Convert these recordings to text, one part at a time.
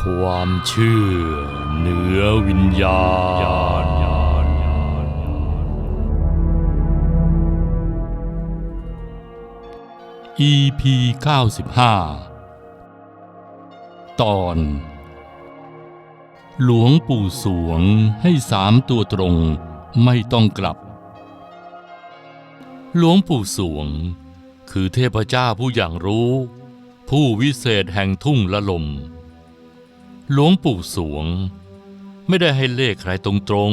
ความเชื่อเหนือวิญญาณ EP 95 ตอน หลวงปู่สวงให้สามตัวตรงไม่ต้องกลับ หลวงปู่สวง คือเทพเจ้าผู้อย่างรู้ ผู้วิเศษแห่งทุ่งละลม หลวงปู่สวง ไม่ได้ให้เลขใครตรง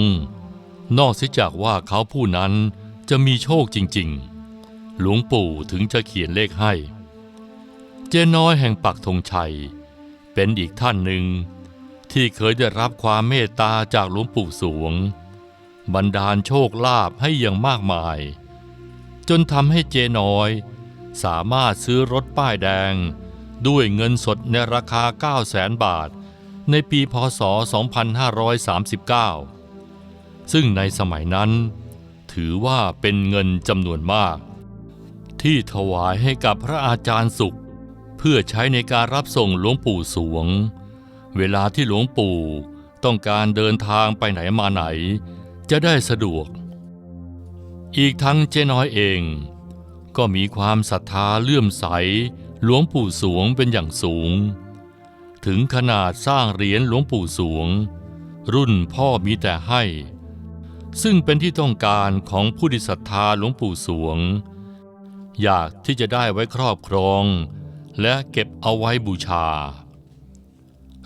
ๆ นอกเสียจากว่าเขาผู้นั้นจะมีโชคจริงๆ หลวงปู่ถึงจะเขียนเลขให้ เจน้อยแห่งปักธงชัย เป็นอีกท่านหนึ่ง ที่เคยได้รับความเมตตาจากหลวงปู่สวงบันดาลโชคลาภให้อย่างมากมาย จนทำให้เจน้อย สามารถซื้อรถป้ายแดงด้วยเงินสดในราคา 9 0 0แสนบาท ในปีพศ 2539 ซึ่งในสมัยนั้น ถือว่าเป็นเงินจำนวนมาก ที่ถวายให้กับพระอาจารย์สุข เพื่อใช้ในการรับส่งหลวงปู่สวง เวลาที่หลวงปู่ต้องการเดินทางไปไหนมาไหน จะได้สะดวก อีกทั้งเจ๊น้อยเอง ก็มีความศรัทธาเลื่อมใสหลวงปู่สวงเป็นอย่างสูง ถึงขนาดสร้างเหรียญหลวงปู่สวง รุ่นพ่อมีแต่ให้ ซึ่งเป็นที่ต้องการของผู้ที่ศรัทธาหลวงปู่สวง อยากที่จะได้ไว้ครอบครอง และเก็บเอาไว้บูชา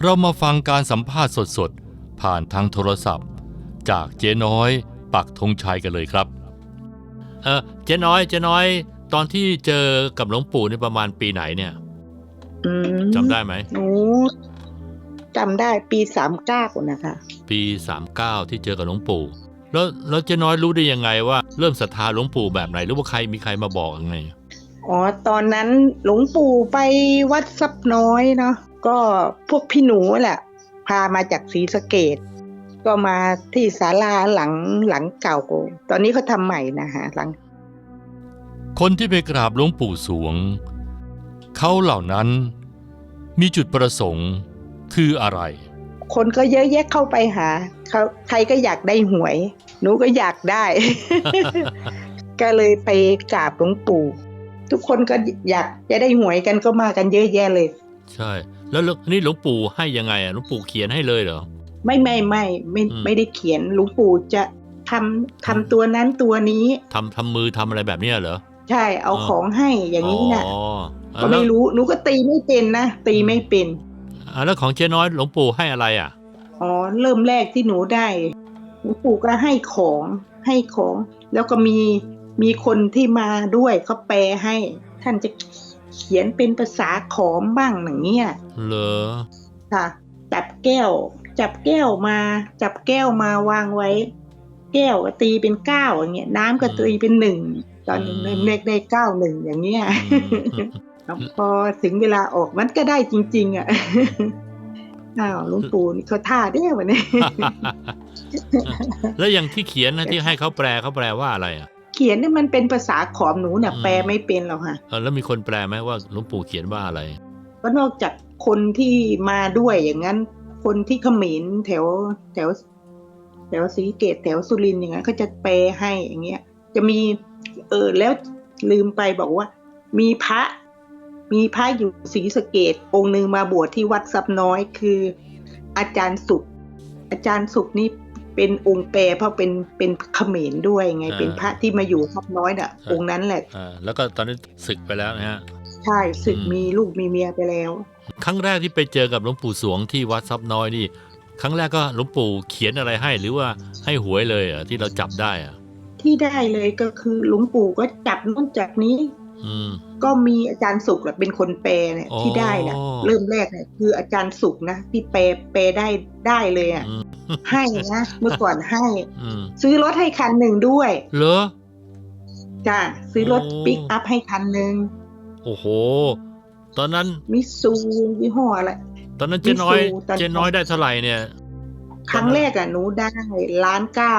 เรามาฟังการสัมภาษณ์สดๆ ผ่านทางโทรศัพท์ จากเจ๊น้อย ปักธงชัยกันเลยครับเออเจ๊น้อยเจ๊น้อย ตอนที่เจอกับหลวงปู่ในประมาณปีไหนเนี่ย จำได้ไหมหนูจำได้ปีสามเก้านะคะ ปี39ที่เจอกับหลวงปู่ แล้วแล้วเจ๊น้อยรู้ได้ยังไงว่าเริ่มศรัทธาหลวงปู่แบบไหน หรือว่าใครมีใครมาบอกยังไง อ๋อ ตอนนั้นหลวงปู่ไปวัดซับน้อยเนาะ ก็พวกพี่หนูแหละ พามาจากศรีสะเกดก็มาที่ศาลาหลังหลังเก่า ตอนนี้เขาทำใหม่นะฮะหลัง คนที่ไปกราบหลวงปู่สวง เขาเหล่านั้น มีจุดประสงค์คืออะไร คนก็เยอะแยะเข้าไปหาเขาใครก็อยากได้หวย หนูก็อยากได้ ก็เลยไปกราบหลวงปู่ ทุกคนก็อยากจะได้หวยกันก็มากันเยอะแยะเลย ใช่ แล้วแล้วนี่หลวงปู่ให้ยังไงอะหลวงปู่เขียนให้เลยเหรอไม่ไม่ไม่ไม่อืมไม่ได้เขียนหลวงปู่จะทำทำตัวนั้นตัวนี้ทำทำมือทำอะไรแบบเนี้ยเหรอ ใช่เอาอ๋อของให้อย่างนี้นะอ๋อ ก็ไม่รู้หนูก็ตีไม่เป็นนะตีไม่เป็นอะแล้วของเจ๊น้อยหลวงปู่ให้อะไรอะอ๋อเริ่มแรกที่หนูได้หลวงปู่ก็ให้ของให้ของ แล้วก็มีมีคนที่มาด้วยเขาแปลให้ ท่านจะเขียนเป็นภาษาขอมบ้างอย่างเงี้ยเหรอค่ะ จับแก้ว จับแก้วมา จับแก้วมาวางไว้ แก้วก็ตีเป็นเก้าอย่างเงี้ย น้ำก็ตีเป็นหนึ่งตอนอืมเริ่มเลขได้เก้าหนึ่งอย่างเงี้ยอืมแล้ว พอถึงเวลาออกมันก็ได้จริง ๆ อะอ้าวหลวงปู่นี่เขาท่าได้วันนี้ แล้วอย่างที่เขียนนะที่ให้เขาแปลเขาแปลว่าอะไรอะ เขียนเนี่ยมันเป็นภาษาขอมหนูเนี่ยอืมแปลไม่เป็นหรอกค่ะเออแล้วมีคนแปลไหมว่าหลวงปู่เขียนว่าอะไรก็นอกจากคนที่มาด้วยอย่างนั้น คนที่เขมรแถวแถวแถวศรีเกตแถวสุรินทร์อย่างนั้นเขาจะแปลให้อย่างเงี้ย จะมี เออแล้วลืมไปบอกว่า มีพระ มีพระอยู่ศรีสะเกดองค์หนึ่งมาบวชที่วัดซับน้อยคือ อาจารย์สุข อาจารย์สุขนี่เป็นองค์แปรเพราะเป็นเป็นเขมรด้วยไงอ่าเป็นพระที่มาอยู่ซับน้อยน่ะอ่าองค์นั้นแหละอ่าแล้วก็ตอนนี้ศึกไปแล้วนะฮะใช่ศึกอืมมีลูกมีเมียไปแล้ว ครั้งแรกที่ไปเจอกับหลวงปู่สวงที่วัดซับน้อยนี่ ครั้งแรกก็หลวงปู่เขียนอะไรให้หรือว่าให้หวยเลยเหรอะที่เราจับได้อะที่ได้เลยก็คือหลวงปู่ก็จับนู่นจับนี้ อืม ก็มีอาจารย์สุขแหละเป็นคนแปลเนี่ยอ๋อที่ได้นะเริ่มแรกเนี่ยคืออาจารย์สุขนะที่แปลแปลได้ได้เลยอะอืมให้นะเมื่อก่อนให้อืมซื้อรถให้คันหนึ่งด้วยเหรอจ้าซื้อรถโอ้ปิกอัพให้คันหนึ่งโอ้โห ตอนนั้นมิซูยี่ห้ออะไรตอนนั้นเจ๊น้อยมิสูตอนเจ๊น้อยได้เท่าไหร่เนี่ย ครั้งแรกอะหนูได้ล้านเก้า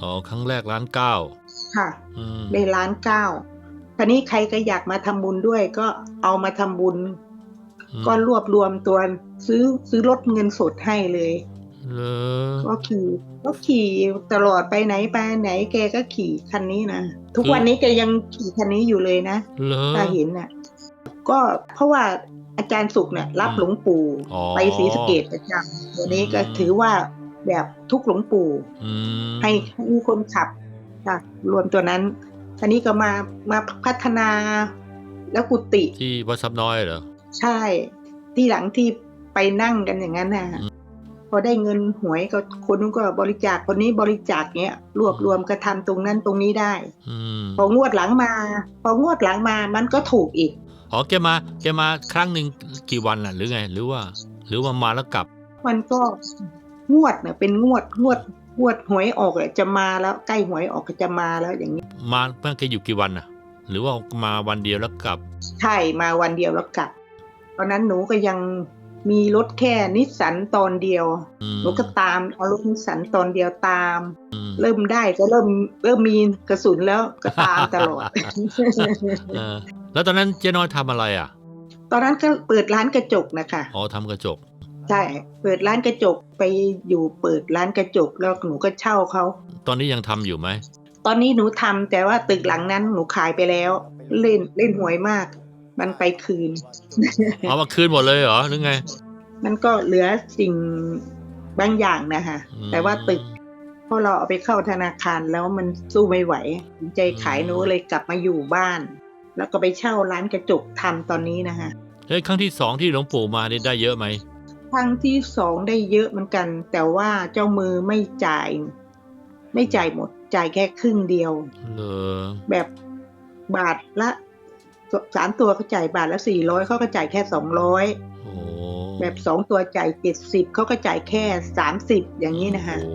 อ๋อครั้งแรกล้านเก้าค่ะอืมได้ล้านเก้า ทีนี้ใครก็อยากมาทำบุญด้วยก็เอามาทำบุญอืมก็รวบรวมตัวซื้อซื้อรถเงินสดให้เลยเหรอก็ขี่ก็ขี่ตลอดไปไหนไปไหนแกก็ขี่คันนี้นะทุกคือวันนี้แกยังขี่คันนี้อยู่เลยนะเหรอถ้าเห็นน่ะ ก็เพราะว่าอาจารย์สุขเนี่ยรับอืมหลวงปู่อ๋อไปศรีสะเกดประจำตัวนี้ก็อืมถือว่าแบบทุกหลวงปู่อืมให้ให้มีคนขับค่ะรวมตัวนั้น ทีนี้ก็มามาพัฒนาแล้วกุฏิที่วัดซับน้อยเหรอ ใช่ ที่หลังที่ไปนั่งกันอย่างนั้นน่ะอืมพอได้เงินหวยก็คนนู้นก็บริจาคคนนี้บริจาคเนี้ยรวบรวมกระทำตรงนั้นตรงนี้ได้อืมพองวดหลังมา พองวดหลังมามันก็ถูกอีกอ๋อแกมาแกมาครั้งหนึ่งกี่วันน่ะหรือไง หรือว่า หรือว่ามาแล้วกลับ มันก็งวดเนี่ยเป็นงวดงวด งวดหวยออกอะจะมาแล้วใกล้หวยออกก็จะมาแล้วอย่างนี้ มาเมื่อแกอยู่กี่วันน่ะหรือว่ามาวันเดียวแล้วกลับ ใช่มาวันเดียวแล้วกลับ ตอนนั้นหนูก็ยังมีรถแค่นิสสันตอนเดียวอืมหนูก็ตามเอารถนิสสันตอนเดียวตามอืมเริ่มได้ก็เริ่มเริ่มมีกระสุนแล้วก็ตามตลอดเออแล้วตอนนั้นเจ๊น้อยทำอะไรอะ ตอนนั้นก็เปิดร้านกระจกนะคะอ๋อทำกระจก ใช่เปิดร้านกระจกไปอยู่เปิดร้านกระจกแล้วหนูก็เช่าเขา ตอนนี้ยังทำอยู่ไหม ตอนนี้หนูทำแต่ว่าตึกหลังนั้นหนูขายไปแล้ว เล่นเล่นหวยมาก มันไปคืน เอามาคืนหมดเลยเหรอหรือไง มันก็เหลือสิ่งบางอย่างนะคะอืม แต่ว่าตึกพอเราเอาไปเข้าธนาคารแล้วมันสู้ไม่ไหวใจขายหนูเลยกลับมาอยู่บ้าน แล้วก็ไปเช่าร้านกระจกทำตอนนี้นะคะ เฮ้ยครั้งที่สองที่หลวงปู่มานี่ได้เยอะไหม ครั้งที่สองได้เยอะเหมือนกัน แต่ว่าเจ้ามือไม่จ่าย ไม่จ่ายหมด จ่ายแค่ครึ่งเดียวเหรอแบบบาทละสามตัวเขาจ่ายบาทละสี่ร้อยเขาก็จ่ายแค่สองร้อยโอ้แบบสองตัวจ่ายเจ็ดสิบเขาก็จ่ายแค่สามสิบอย่างนี้นะคะโอ้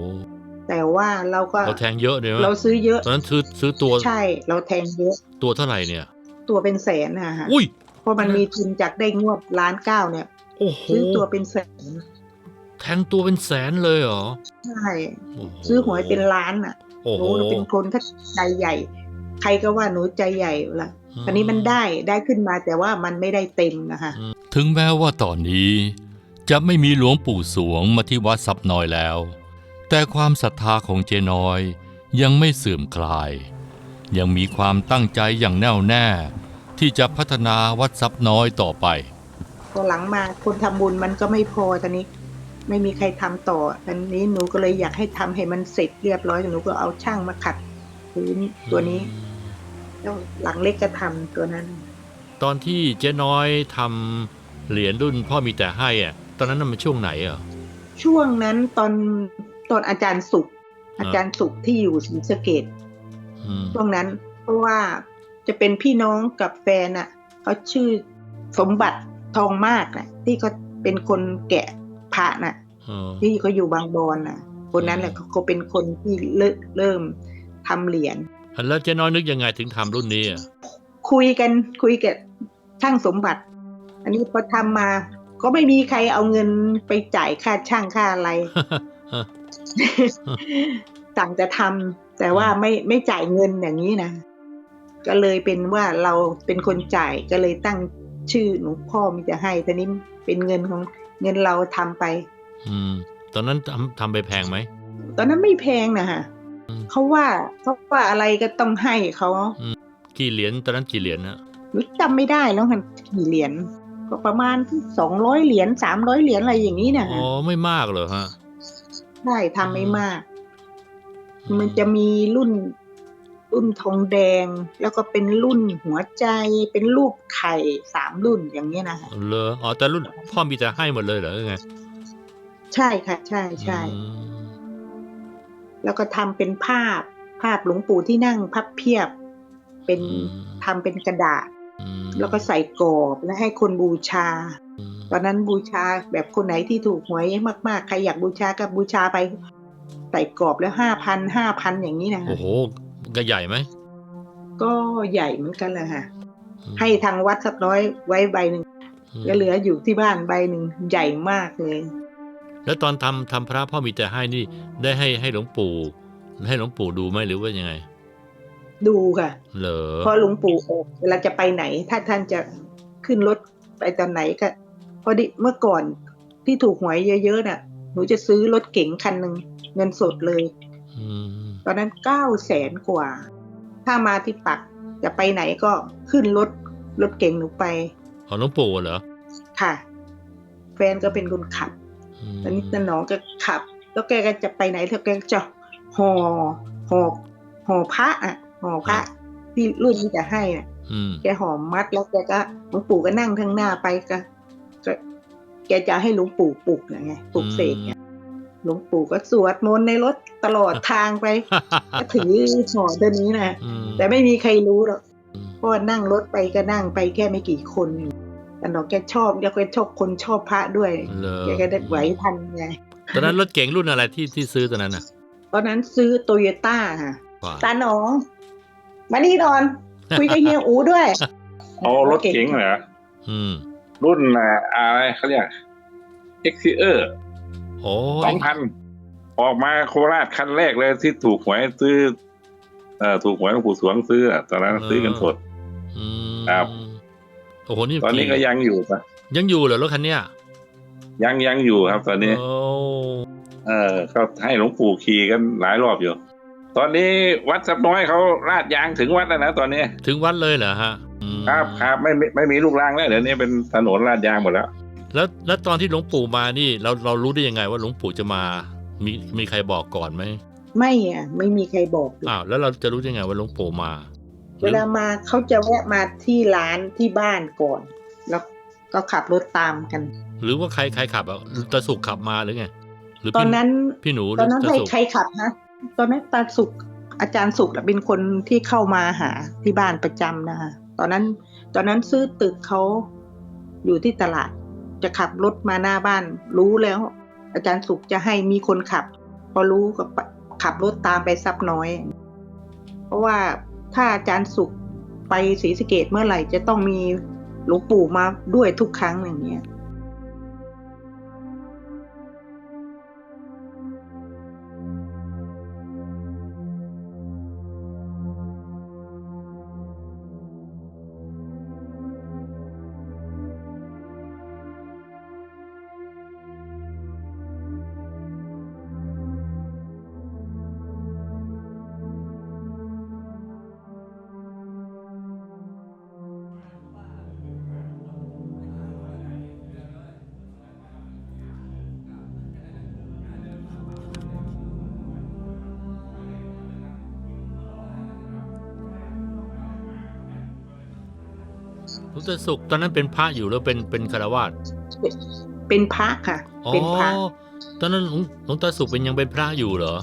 แต่ว่าเราก็เราแทงเยอะเลยไหมเราซื้อเยอะตอนนั้นซื้อซื้อตัวใช่ เราแทงเยอะตัวเท่าไหร่เนี่ย ตัวเป็นแสนนะคะอุ้ยเพราะมันมีทุนจากได้งวดล้านเก้าเนี่ย โอ้โหซื้อตัวเป็นแสน แทงตัวเป็นแสนเลยเหรอ ใช่ โโซื้อหวยเป็นล้านอะโอ้หโหนูเป็นคนถ้าใจใหญ่ ใครก็ว่าหนูใจใหญ่ละอันนี้มันได้ได้ขึ้นมาแต่ว่ามันไม่ได้เต็มนะคะถึงแม้ว่าตอนนี้ จะไม่มีหลวงปู่สวงมาที่วัดซับน้อยแล้ว แต่ความศรัทธาของเจน้อยยังไม่เสื่อมคลาย ยังมีความตั้งใจอย่างแน่วแน่ ที่จะพัฒนาวัดซับน้อยต่อไป พอหลังมาคนทำบุญมันก็ไม่พอตอนนี้ ไม่มีใครทำต่อตอนนี้หนูก็เลยอยากให้ทำให้มันเสร็จเรียบร้อยหนูก็เอาช่างมาขัดพื้นตัวนี้แล้วหลังเล็กก็ทำตัวนั้น ตอนที่เจ๊น้อยทำเหรียญรุ่นพ่อมีแต่ให้อะ ตอนนั้นน่ะมันช่วงไหนอะช่วงนั้นตอนตอนอาจารย์สุขอ่าอาจารย์สุขที่อยู่ศรีสะเกดอืมช่วงนั้น เพราะว่าจะเป็นพี่น้องกับแฟนอะเขาชื่อสมบัติ ทองมากน่ะที่เขาเป็นคนแกะพระน่ะเออที่เขาอยู่บางบอนน่ะ คนนั้นแหละเขาก็เป็นคนที่เริ่มเริ่มทำเหรียญแล้วเจ๊น้อยนึกยังไงถึงทำรุ่นนี้อะคุยกันคุยกับช่างสมบัติ อันนี้พอทำมา ก็ไม่มีใครเอาเงินไปจ่ายค่าช่างค่าอะไรสั่งจะทำแต่ว่าไม่ไม่จ่ายเงินอย่างนี้นะก็เลยเป็นว่าเราเป็นคนจ่ายก็เลยตั้ง ชื่อหนูพ่อมีจะให้ทีนี้เป็นเงินของเงินเราทำไป อืม ตอนนั้นทำทำไปแพงไหม ตอนนั้นไม่แพงนะฮะอืมเขาว่าเขาว่าอะไรก็ต้องให้เขากี่เหรียญตอนนั้นกี่เหรียญนะหนูจำไม่ได้แล้วมันกี่เหรียญก็ประมาณสองร้อยเหรียญสามร้อยเหรียญอะไรอย่างนี้นะอ๋ฮะอไม่มากเหรอฮะใช่ทำไม่มากอืมมันจะมีรุ่น รุ่นทองแดง แล้วก็เป็นรุ่นหัวใจ เป็นรูปไข่สามรุ่นอย่างนี้ยนะคะเลออ๋อแต่รุ่นพ่อมีแต่ให้หมดเลยเหรอหรือไงใช่ค่ะ ใช่ใช่อืมแล้วก็ทำเป็นภาพภาพหลวงปู่ที่นั่งพับเพียบ เป็นอืมทำเป็นกระดาษอืมแล้วก็ใส่กรอบและให้คนบูชาอืมตอนนั้นบูชาแบบคนไหนที่ถูกหวยมาก ๆ ใครอยากบูชาก็บูชาไปใส่กรอบแล้วห้าพันห้าพันอย่างนี้นะโอ้โห ก็ใหญ่ไหม ก็ใหญ่เหมือนกันแหละค่ะอืมให้ทางวัดสักร้อยไว้ใบหนึ่งอืมก็เหลืออยู่ที่บ้านใบหนึ่งใหญ่มากเลย แล้วตอนทำทำพระพ่อมีแต่ให้นี่ได้ให้ให้หลวงปู่ ให้หลวงปู่ดูไหมหรือว่ายังไง ดูค่ะเหรอเพราะหลวงปู่ออกเวลาจะไปไหน ถ้าท่านจะขึ้นรถไปตอนไหนก็พอดีเมื่อก่อนที่ถูกหวยเยอะๆน่ะ หนูจะซื้อรถเก๋งคันหนึ่งเงินสดเลย อืม ตอนนั้นเก้าแสนกว่า ถ้ามาที่ปักจะไปไหนก็ขึ้นรถรถเก๋งหนูไปของหลวงปู่เหรอ ค่ะ แฟนก็เป็นคนขับมตอนนี้ตาหนองก็ขับ แล้วแกก็จะไปไหนแล้วแกก็จะห่อห่อห่อพระอะห่อพระที่รุ่นที่จะให้น่ะอืมแกหอมมัดแล้วแกก็หลวงปู่ก็นั่งข้างหน้าไปก็ก็แกจะให้หลวงปู่ปลุกไงปลุกเสกเนี่ย หลวงปู่ก็สวดมนต์ในรถตลอดทางไปก็ถือห่อตัวนี้นะอืมแต่ไม่มีใครรู้หรอกอืมเพราะว่านั่งรถไปก็นั่งไปแค่ไม่กี่คนแต่หนองแกชอบแล้วแกชอบคนชอบพระด้วยเหรอแกก็ได้ไหวทันไงตอนนั้นรถเก๋งรุ่นอะไรที่ที่ซื้อตอนนั้นอะตอนนั้นซื้อโตโยต้าค่ะว่าตาหนองมานี่นอน คุยกับเฮียอูด้วยเอารถเก๋งเหรออืมรุ่นอะอะไรเขาเรียก x อ r โอ้สองพันออกมาโคราชคันแรกเลยที่ถูกหวยซื้อเอ่อถูกหวยหลวงปู่สวงซื้ออะตอนนั้นซื้อกันสดอืมครับโอ้โหนี่ตอนนี้ก็ยังอยู่ปะยังอยู่เหรอรถคันเนี้ยยังยังอยู่ครับ ตอนนี้โอ้เออก็ให้หลวงปู่ขี่กันหลายรอบอยู่ ตอนนี้วัดสับน้อยเขาลาดยางถึงวัดแล้วนะตอนนี้ ถึงวัดเลยเหรอฮะอืมครับครับไม่ไม่ไม่มีลูกรางแล้วเดี๋ยวนี้เป็นถนนลาดยางหมดแล้ว แล้วแล้วตอนที่หลวงปู่มานี่เราเรารู้ได้ยังไงว่าหลวงปู่จะมามีมีใครบอกก่อนไหมไม่อะไม่มีใครบอกเลยอ้าวแล้วเราจะรู้ได้ยังไงว่าหลวงปู่มาหเวรือลามาเขาจะแวะมาที่ร้านที่บ้านก่อน แล้วก็ขับรถตามกัน หรือว่าใครใครขับอะตาสุกขับมาหรือไงหรือตอนพี่นั้นพี่หนูหตรืออนนั้นตาใครสุกใครขับนะตอนนั้นตาสุกอาจารย์สุกน่ะเป็นคนที่เข้ามาหาที่บ้านประจำนะคะตอนนั้น ตอนนั้นซื้อตึกเขาอยู่ที่ตลาด จะขับรถมาหน้าบ้าน รู้แล้ว อาจารย์สุขจะให้มีคนขับ พอรู้ก็ขับรถตามไปซับน้อย เพราะว่าถ้าอาจารย์สุขไปศรีสะเกดเมื่อไหร่จะต้องมีหลวงปู่มาด้วยทุกครั้งอย่างเงี้ย หลวงตาสุกตอนนั้นเป็นพระอยู่แล้วเป็นเป็นคารวาสเป็นพระค่ะอ๋อเป็นพระตอนนั้นหลวงหลวงตาสุกเป็นยังเป็นพระอยู่เหรอ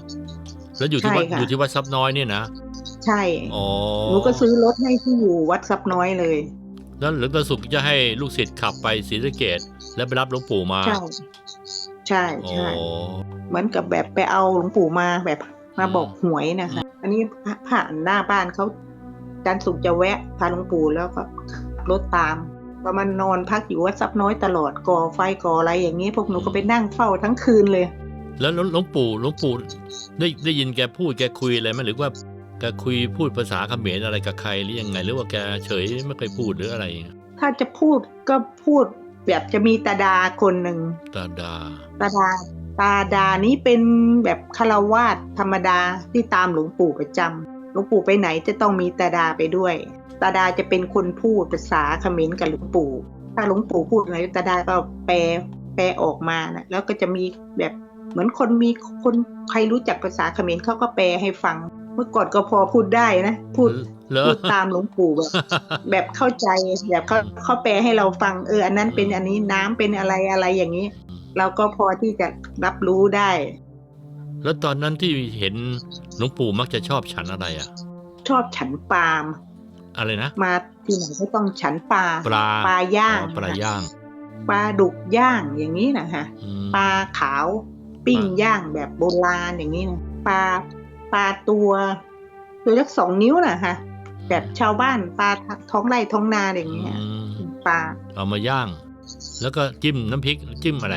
แล้วอยู่ที่วัดใช่ค่ะอยู่ที่วัดซับน้อยเนี่ยนะใช่อ๋อหนูก็ซื้อรถให้ที่อยู่วัดซับน้อยเลย แล้วหลวงตาสุกจะให้ลูกศิษย์ขับไปศรีสะเกดแล้วไปรับหลวงปู่มา ใช่ใช่อ๋อใช่เหมือนกับแบบไปเอาหลวงปู่มาแบบมาอืมบอกหวยนะคะ อันนี้ผ่านหน้าบ้านเขาอาจารย์สุขจะแวะพาหลวงปู่แล้วก็ขับ รถตามประมาณนอนพักอยู่วัดซับน้อยตลอดก่อไฟก่ออะไรอย่างนี้พวกหนูก็ไปนั่งเฝ้าทั้งคืนเลย แล้วหลวงปู่หลวงปู่ได้ได้ยินแกพูดแกคุยอะไรไหมหรือว่าแกคุยพูดภาษาเขมรอะไรกับใครหรือยังไง หรือว่าแกเฉยไม่เคยพูดหรืออะไร ถ้าจะพูดก็พูดแบบจะมีตาดาคนหนึ่งตาดาตาดาตาดานี้เป็นแบบคารวาสธรรมดาที่ตามหลวงปู่ประจำหลวงปู่ไปไหนจะต้องมีตาดาไปด้วย ตาดาจะเป็นคนพูดภาษาเขมรกับหลวงปู่ ถ้าหลวงปู่พูดอะไรตาดาก็แปลแปลออกมานะแล้วก็จะมีแบบเหมือนคนมีคนใครรู้จักภาษาเขมรเขาก็แปลให้ฟัง เมื่อก่อนก็พอพูดได้นะ พูดเหรอพูดตามหลวงปู่แบบแบบเข้าใจแบบเขาเขาแปลให้เราฟังเออ อันนั้นเป็นอันนี้น้ำเป็นอะไรอะไรอย่างนี้ เราก็พอที่จะรับรู้ได้ แล้วตอนนั้นที่เห็นหลวงปู่มักจะชอบฉันอะไรอะ ชอบฉันปลาล์ม อะไรนะ มาที่ไหนก็ต้องฉันปลาปลาปลาย่างอ๋อปลาย่าง ปลาดุกย่างอย่างนี้นะฮะอืมปลาขาวปิ้งปลาย่างแบบโบราณอย่างนี้นะปลาปลาตัวตัวสักสองนิ้วนะฮะแบบชาวบ้านปลาท้องไร่ท้องนาอย่างเงี้ยอืมปลาเอามาย่าง แล้วก็จิ้มน้ำพริกจิ้มอะไร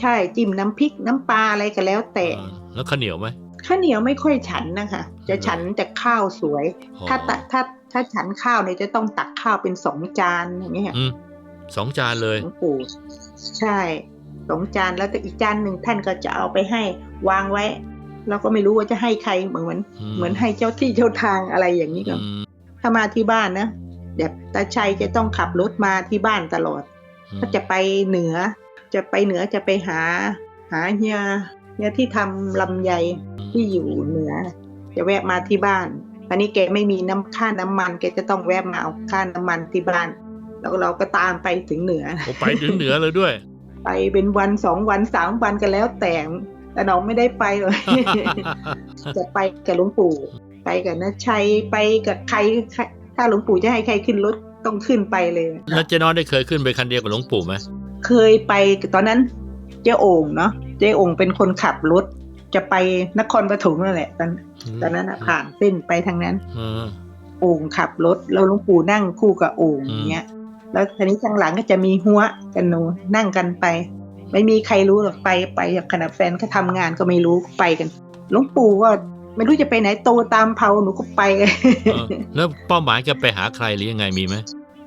ใช่จิ้มน้ำพริกน้ำปลาอะไรก็แล้วแต่เออแล้วข้าวเหนียวไหม ข้าวเหนียวไม่ค่อยฉันนะคะ จะฉันแต่ข้าวสวยอ๋อถ้าตักถ้าถ้าฉันข้าวเนี่ยจะต้องตักข้าวเป็นสองจานอย่างเงี้ยอืมสองจานเลยหลวงปู่ใช่สองจานแล้วแต่อีกจานหนึ่งท่านก็จะเอาไปให้วางไว้เราก็ไม่รู้ว่าจะให้ใครเหมือนอืมเหมือนให้เจ้าที่เจ้าทางอะไรอย่างนี้ก็อืมถ้ามาที่บ้านนะแบบตาชัยจะต้องขับรถมาที่บ้านตลอดอืมถ้าจะไปเหนือ จะไปเหนือจะไปหา หาเฮีย เฮียที่ทำลำไยที่อยู่เหนือ จะแวะมาที่บ้านตอนนี้แกไม่มีน้ำค่าน้ำมันแกจะต้องแวะมาเอาค่าน้ำมันที่บ้าน แล้วเราก็ตามไปถึงเหนือโอ้ไปถึงเหนือเลยด้วย ไปเป็นวันสองวันสามวันกันแล้วแต่แต่น้องไม่ได้ไปเลย จะไปกับหลวงปู่ ไปกับน้าชัยไปกับใครใคร ถ้าหลวงปู่จะให้ใครขึ้นรถต้องขึ้นไปเลย แล้วเจ๊น้อยได้เคยขึ้นไปคันเดียวกับหลวงปู่ไหมเคยไปตอนนั้น เจ๊โอ่งเนาะเจ๊โอ่งเป็นคนขับรถ จะไปนครปฐมนั่นแหละตอนตอนนั้นอะผ่านเส้นไปทางนั้นเออโอ่งขับรถแล้วหลวงปู่นั่งคู่กับโอ่งอืมอย่างเงี้ย แล้วทีนี้ข้างหลังก็จะมีหัวกันหนูนั่งกันไป ไม่มีใครรู้หรอกไปไปขณะแฟนเขาทำงานก็ไม่รู้ไปกันหลวงปู่ก็ไม่รู้จะไปไหนโตตามเผาหนูก็ไปเออแล้วเป้าหมายจะไปหาใครหรือยังไงมีไหม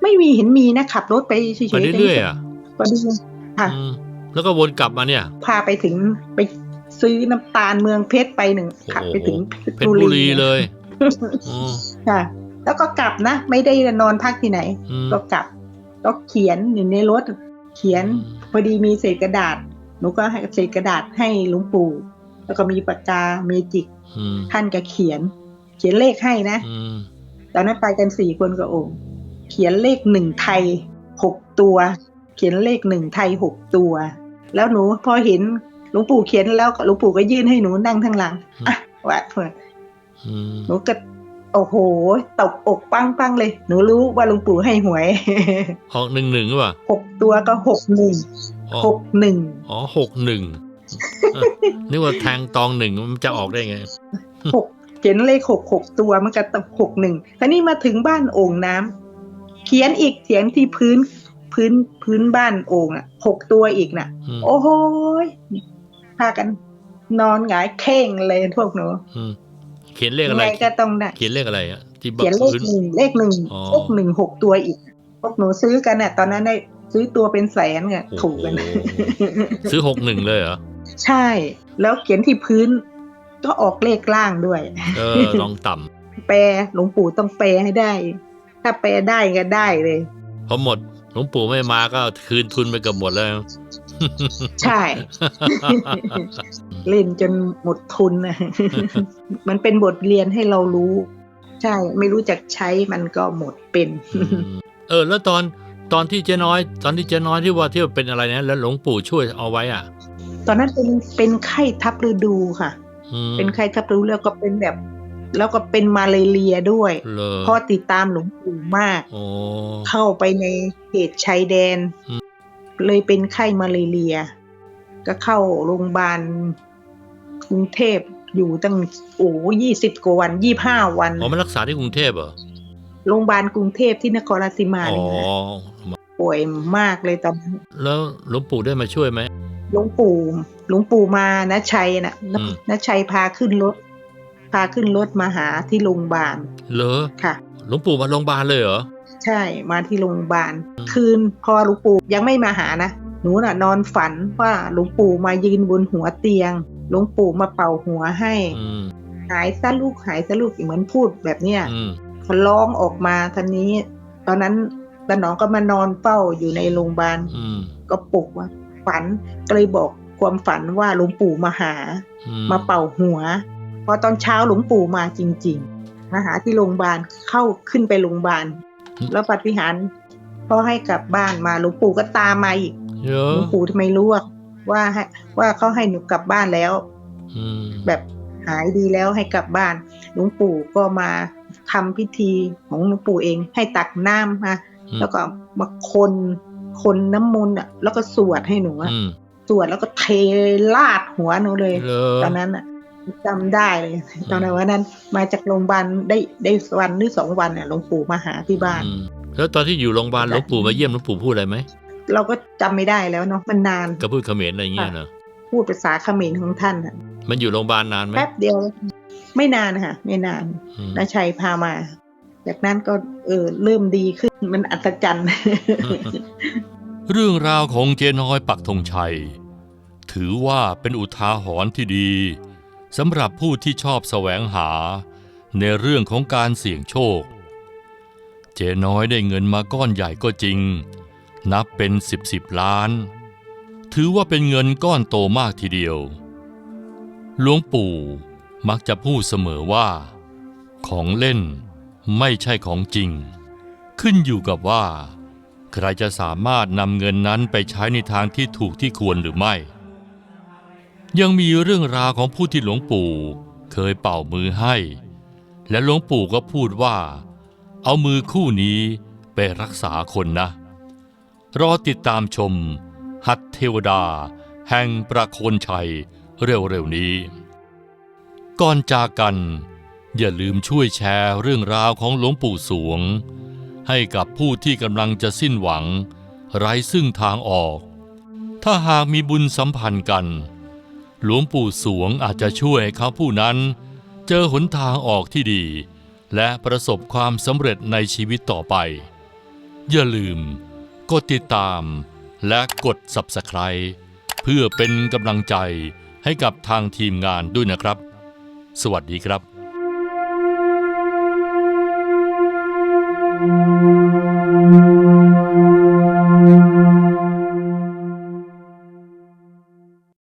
ไม่มีเห็นมีนะขับรถไปเฉยๆไปเรื่อยๆอะไปเรื่อยๆค่ะอืม แล้วก็วนกลับมาเนี่ย พาไปถึงไปซื้อน้ำตาลเมืองเพชรไปหนึ่งโอ้โหขับไปถึงเพชรบุรีเลยอ๋อค่ะแล้วก็กลับนะ ไม่ได้นอนพักที่ไหนอืมก็กลับก็เขียนอยู่ในรถ เขียนพอดีมีเศษกระดาษ หนูก็ให้เศษกระดาษให้หลวงปู่ แล้วก็มีปากกาเมจิกอืมท่านก็เขียน เขียนเลขให้นะอืมตอนนั้นไปกันสี่คนกับโองค์เขียนเลขหนึ่งไทยหกตัว เขียนเลขหนึ่งไทยหกตัว แล้วหนูพอเห็นหลวงปู่เขียนแล้วหลวงปู่ก็ยื่นให้หนูนั่งทางหลังอะว่าเถอะอืมหนูก็โอ้โหตบอกปังปังเลย หนูรู้ว่าหลวงปู่ให้หวยออกหนึ่งหนึ่งหรือเปล่าหกตัวก็หกหนึ่งอ๋อหกหนึ่งอ๋อหกหนึ่งเออนึกว่าแทงตองหนึ่งมันจะออกได้ไงหกเขียนเลขหกหกตัวมันก็ต้องหกหนึ่งทีนี้มาถึงบ้านโอ่งน้ำเขียนอีกเขียนที่พื้น พื้นพื้นบ้านโอ่งอะหกตัวอีกน่ะอืมโอ้โหยพากัน นอนหงายเข่งเลยพวกหนูอืมเขียนเลขยัอะงไรไงก็ต้องได้เขียนเลขอะไรอะที่บอกเขียนเลขพื้นหนึ่งเลขหนึ่งอ๋อเลขหนึ่งหกตัวอีก พวกหนูซื้อกันน่ะ ตอนนั้นได้ซื้อตัวเป็นแสนเนี่ยโอ้โหถูกกัน ซื้อหกหนึ่งเลยเหรอ ใช่ แล้วเขียนที่พื้น ก็ออกเลขล่างด้วย เออลองต่ำแปลหลวงปู่ต้องแปลให้ได้ ถ้าแปลได้ก็ได้เลยพอหมดหล วงปู่ไม่มาก็คืนทุนไปเกือบหมดแล้ว ใช่ เล่นจนหมดทุนนะมันเป็นบทเรียนให้เรารู้ ใช่ ไม่รู้จักใช้มันก็หมดเป็นอืมเออ แล้วตอนตอนที่เจ๊น้อย ตอนที่เจ๊น้อยที่ว่าที่ว่าเป็นอะไรนะแล้วหลวงปู่ช่วยเอาไว้อะ ตอนนั้นเป็นเป็นไข้ทับฤดูค่ะอืมเป็นไข้ทับฤดูแล้วก็เป็นแบบ แล้วก็เป็นมาเลเรียด้วยเลอเพราะติดตามหลวงปู่มากโอ้เข้าไปในเขตชายแดนอืมเลยเป็นไข้มาเลเรีย ก็เข้าโรงพยาบาลกรุงเทพอยู่ตั้งโอ้ยี่สิบกว่าวันยี่ห้าวันอ๋อมันรักษาที่กรุงเทพเหรอโรงพยาบาลกรุงเทพที่นครราชสีมาอ๋อเนี่ยนะป่วยมากเลยตอนนั้นแล้วหลวงปู่ได้มาช่วยไหมหลวงปู่หลวงปู่มานะชัยนะอืมนะชัยพาขึ้นรถ พาขึ้นรถมาหาที่โรงพยาบาลเหรอค่ะหลวงปู่มาโรงพยาบาลเลยเหรอใช่มาที่โรงพยาบาลอืมคืนพอหลวงปู่ยังไม่มาหานะหนูน่ะนอนฝันว่าหลวงปู่มายืนบนหัวเตียงหลวงปู่มาเป่าหัวให้อืมหายซะลูกหายซะลูกเหมือนพูดแบบเนี้ยอืมเขาร้องออกมาทันนี้ ตอนนั้นตาหนองก็มานอนเฝ้าอยู่ในโรงพยาบาลอืมก็ปลุกว่า ฝันก็เลยบอกความฝันว่าหลวงปู่มาหาอืมาเป่าหัวพ อตอนเช้าหลวงปู่มาจริงๆมาหาที่โรงพยาบาลเข้าขึ้นไปโรงพยาบาล แล้วปาฏิหารย์พอให้กลับบ้านมาหลวงปู่ก็ตามมาอีกเยหอะลวงปู่ทำไมรู้อะว่าให้ว่าเขาให้หนูกลับบ้านแล้วอืมแบบหายดีแล้วให้กลับบ้านหลวงปู่ก็มาทำพิธีของหลวงปู่เอง ให้ตักน้ำมาแล้วก็มาคนคนน้ำมนต์อะ แล้วก็สวดให้หนูอะอืมสวดแล้วก็เทลาดหัวหนูเลยเลอตอนนั้นอะ จำได้เลยตอนนั้นวันนั้น มาจากโรงพยาบาลได้ได้วันหรือสองวันอะหลวงปู่มาหาที่บ้านอืมแล้วตอนที่อยู่โรงพยาบาลหลวงปู่มาเยี่ยมหลวงปู่พูดอะไรไหมเราก็จำไม่ได้แล้วเนาะมันนานก็พูดเขมรอะไรอย่างเงี้ยเนอะพูดภาษาเขมรของท่านอะมันอยู่โรงพยาบาลนานไหมแป๊บเดียว ไม่นานค่ะ ไม่นานอืมนาชัยพามาจากนั้นก็เออเริ่มดีขึ้นมันอัศจรรย์ เรื่องราวของเจน้อยปักธงชัย ถือว่าเป็นอุทาหรณ์ที่ดี สำหรับผู้ที่ชอบแสวงหาในเรื่องของการเสี่ยงโชค เจน้อยได้เงินมาก้อนใหญ่ก็จริง นับเป็นสิบสิบล้าน ถือว่าเป็นเงินก้อนโตมากทีเดียว หลวงปู่มักจะพูดเสมอว่า ของเล่นไม่ใช่ของจริง ขึ้นอยู่กับว่า ใครจะสามารถนำเงินนั้นไปใช้ในทางที่ถูกที่ควรหรือไม่ ยังมีเรื่องราวของผู้ที่หลวงปู่เคยเป่ามือให้ และหลวงปู่ก็พูดว่า เอามือคู่นี้ไปรักษาคนนะ รอติดตามชม หัดเทวดา แห่งประโคนชัยเร็วๆนี้ ก่อนจากกัน อย่าลืมช่วยแชร์เรื่องราวของหลวงปู่สวง ให้กับผู้ที่กำลังจะสิ้นหวัง ไร้ซึ่งทางออก ถ้าหากมีบุญสัมพันธ์กัน หลวงปู่สวงอาจจะช่วยเขาผู้นั้น เจอหนทางออกที่ดี และประสบความสำเร็จในชีวิตต่อไป อย่าลืม กดติดตามและกด Subscribe เพื่อเป็นกำลังใจให้กับทางทีมงานด้วยนะครับ สวัสดีครับ